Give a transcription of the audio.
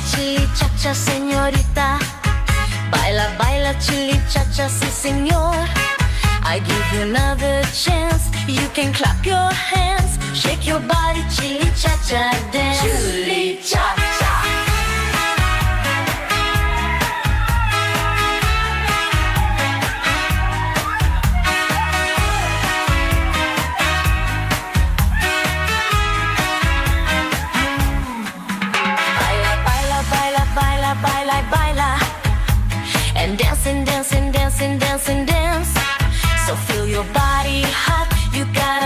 cha, señorita. Baila, baila, chili cha cha, si, señor. I give you another chance. You can clap your hands, shake your body, chili cha cha dance. Dancing, dancing, dancing, dancing, dance. So feel your body hot, you gotta.